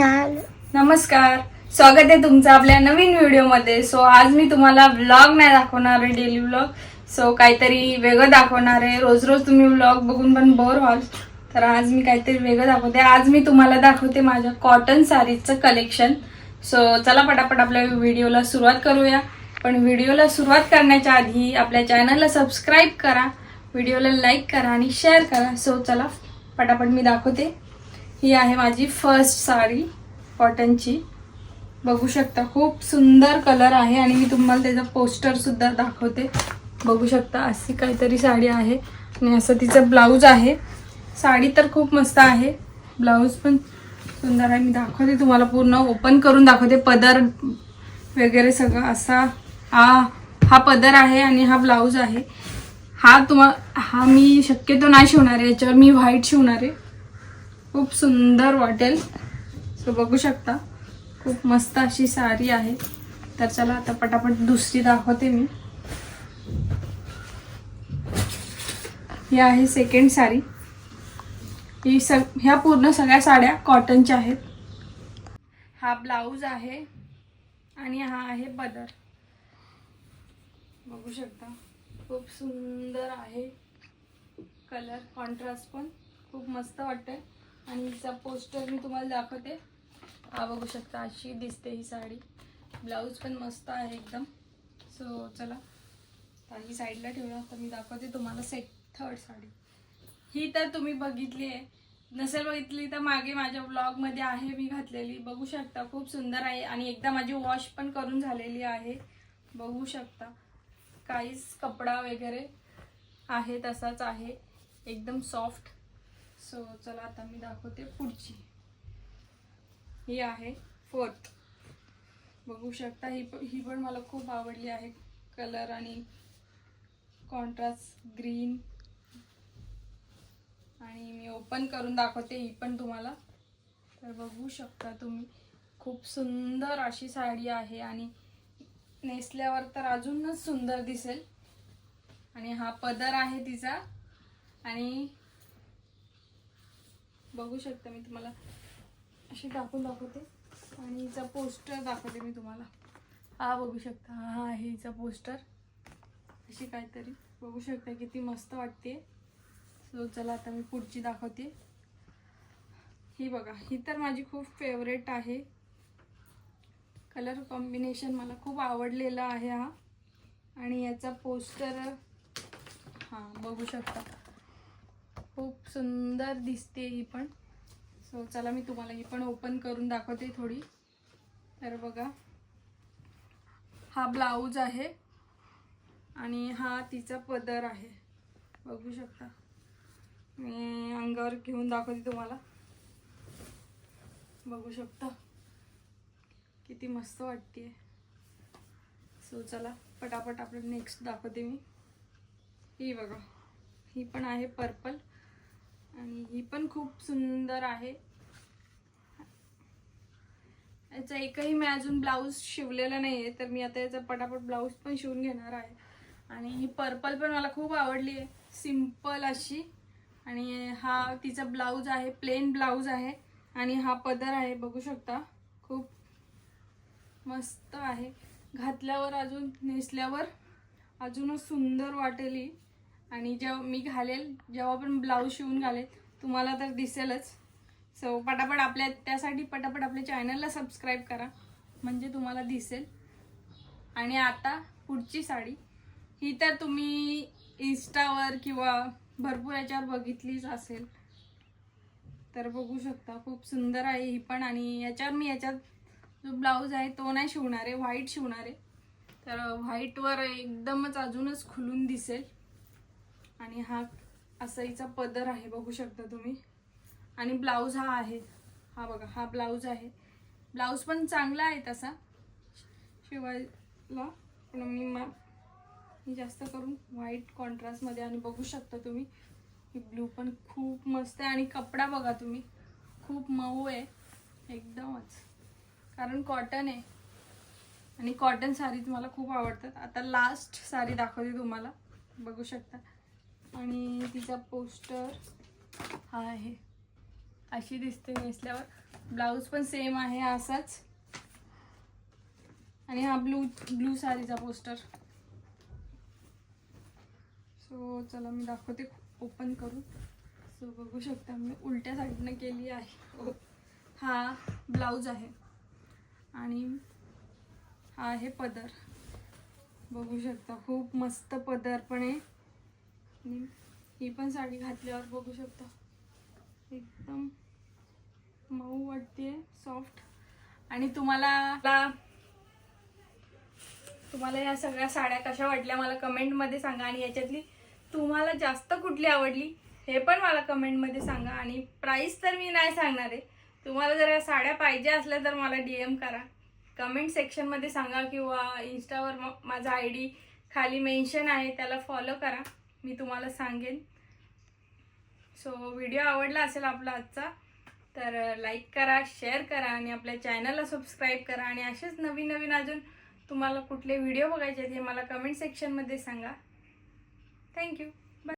नमस्कार. स्वागत आहे तुमचं आपल्या नवीन व्हिडिओमध्ये. सो आज मी तुम्हाला व्लॉग नाही दाखवणार आहे डेली व्लॉग सो काहीतरी वेगळं दाखवणार आहे. रोज रोज तुम्ही व्लॉग बघून पण बोर व्हाल. तर आज मी काहीतरी वेगळं दाखवते. आज मी तुम्हाला दाखवते माझ्या कॉटन साडीचं कलेक्शन सो चला पटापट आपल्या व्हिडिओला सुरुवात करूया. पण व्हिडिओला सुरुवात करण्याच्या आधी आपल्या चॅनलला सबस्क्राईब करा. व्हिडिओला लाईक करा आणि शेअर करा. सो चला पटापट मी दाखवते. ही आहे माझी फर्स्ट साडी कॉटनची बघू शकता खूप सुंदर कलर आहे आणि मी तुम्हाला त्याचं पोस्टरसुद्धा दाखवते. बघू शकता अशी काहीतरी साडी आहे आणि असं तिचं ब्लाऊज आहे. साडी तर खूप मस्त आहे. ब्लाऊज पण सुंदर आहे. मी दाखवते तुम्हाला पूर्ण ओपन करून दाखवते. पदर वगैरे सगळं असा हा हा पदर आहे आणि हा ब्लाऊज आहे. हा तुम्हा हा मी शक्यतो नाही शिवणार आहे याच्यावर मी व्हाईट शिवणार आहे. खूप सुंदर वाटेल. सो बघू शकता. खूप मस्त अशी साडी आहे. तर चला आता पटापट दुसरी दाखवते मी. ही आहे सेकंड साडी. ही सग ह्या पूर्ण सगळ्या साड्या कॉटनच्या आहेत. हा ब्लाऊज आहे आणि हा आहे बदर बघू शकता. खूप सुंदर आहे. कलर कॉन्ट्रास्ट पण खूप मस्त वाटतंय. आणि हिचा पोस्टर मी तुम्हाला दाखवते. हा बघू शकता अशी दिसते ही साडी. ब्लाऊज पण मस्त आहे एकदम. सो चला. आता ही साईडला ठेवला तर मी दाखवते तुम्हाला सेट थर्ड साडी. ही तर तुम्ही बघितली आहे. नसेल बघितली तर मागे माझ्या ब्लॉगमध्ये आहे मी घातलेली. बघू शकता खूप सुंदर आहे आणि एकदा माझी वॉश पण करून झालेली आहे. बघू शकता काहीच कपडा वगैरे आहे तसाच आहे. एकदम सॉफ्ट सो चला आता मी दाखवते पुढची. ही आहे फोर्थ बघू शकता ही पण ही पण मला खूप आवडली आहे. कलर आणि कॉन्ट्रास्ट ग्रीन आणि मी ओपन करून दाखवते ही पण तुम्हाला. तर बघू शकता तुम्ही खूप सुंदर अशी साडी आहे आणि नेसल्यावर तर अजूनच सुंदर दिसेल. आणि हा पदर आहे तिचा. आणि बघू शकता मी तुम्हाला. अशी दाखवून दाखवते. आणि हिचा पोस्टर दाखवते मी तुम्हाला. हा बघू शकता. हा आहे हिचा पोस्टर. अशी काहीतरी. बघू शकता किती मस्त वाटते सो चला आता मी पुढची दाखवते. ही बघा. ही तर माझी खूप फेवरेट आहे. कलर कॉम्बिनेशन मला खूप आवडलेला आहे हा. आणि याचा पोस्टर हां बघू शकता. खूप सुंदर दिसते ही पण. सो चला मी तुम्हाला ही पण ओपन करून दाखवते थोडी. तर बघा हा ब्लाऊज आहे आणि हा तिचा पदर आहे. बघू शकता. मी अंगावर घेऊन दाखवते तुम्हाला. बघू शकता. किती मस्त वाटते सो चला पटापट आपलं नेक्स्ट दाखवते मी. ही बघा ही पण आहे पर्पल आणि ही पण खूप सुंदर आहे. याचा एकही मी अजून ब्लाऊज शिवलेला नाही आहे तर मी आता याचा पटापट ब्लाऊज पण शिवून घेणार आहे. आणि ही पर्पल पण मला खूप आवडली आहे सिंपल अशी. आणि हा तिचा ब्लाऊज आहे प्लेन ब्लाऊज आहे. आणि हा पदर आहे बघू शकता. खूप मस्त आहे. घातल्यावर अजून नेसल्यावर अजूनच सुंदर वाटेल ही. आणि जेव्हा मी घालेल. जेव्हा पण ब्लाऊज शिवून घालेल तुम्हाला तर दिसेलच. सो पटापट आपल्या त्यासाठी पटापट आपल्या चॅनलला सबस्क्राईब करा. म्हणजे तुम्हाला दिसेल. आणि आता पुढची साडी. ही तर तुम्ही इन्स्टावर किंवा भरपूर याच्यावर बघितलीच असेल. तर बघू शकता. खूप सुंदर आहे ही पण. आणि याच्यावर मी याच्यात जो ब्लाऊज आहे तो नाही शिवणार आहे. व्हाईट शिवणार आहे. तर व्हाईटवर एकदमच अजूनच खुलून दिसेल. आणि हा असा हिचा पदर आहे बघू शकता तुम्ही. आणि ब्लाऊज हा आहे. हा बघा हा ब्लाऊज आहे. ब्लाऊज पण चांगला आहे तसा. शिवायला पण मी मी जास्त करून व्हाईट कॉन्ट्रास्टमध्ये आणि बघू शकता तुम्ही. ही ब्लू पण खूप मस्त आहे. आणि कपडा बघा तुम्ही. खूप मऊ आहे. एकदमच. कारण कॉटन आहे. आणि कॉटन साडी तुम्हाला खूप आवडतात. आता लास्ट साडी दाखवते तुम्हाला. बघू शकता. आणि तिचा पोस्टर हा आहे. अशी दिसते नेसल्यावर ब्लाऊज पण सेम आहे असाच. आणि हा ब्लू ब्लू साडीचा पोस्टर. सो चला मी दाखवते ओपन करून. सो बघू शकता मी उलट्या साईडनं केली आहे. हो. हा ब्लाऊज आहे. आणि हा आहे पदर. बघू शकता खूप मस्त पदर मी ही पण साडी घातल्यावर बघू शकता. एकदम मऊ वाटते सॉफ्ट आणि तुम्हाला तुम्हाला या सगळ्या साड्या कशा वाटल्या मला कमेंटमध्ये सांगा. आणि याच्यातली तुम्हाला जास्त कुठली आवडली हे पण मला कमेंटमध्ये सांगा. आणि प्राईस तर मी नाही सांगणार आहे. तुम्हाला जर या साड्या पाहिजे असल्या तर मला डी एम करा. कमेंट सेक्शनमध्ये सांगा किंवा इंस्टावर माझा आय डी खाली मेन्शन आहे त्याला फॉलो करा. मी तुम्हाला सांगेन. सो व्हिडिओ आवडला असेल आपला आजचा तर लाईक करा शेअर करा आणि आपल्या चॅनलला सबस्क्राईब करा आणि असेच नवीन नवीन अजून तुम्हाला कुठले व्हिडिओ बघायचे आहेत हे मला कमेंट सेक्शनमध्ये सांगा. थँक्यू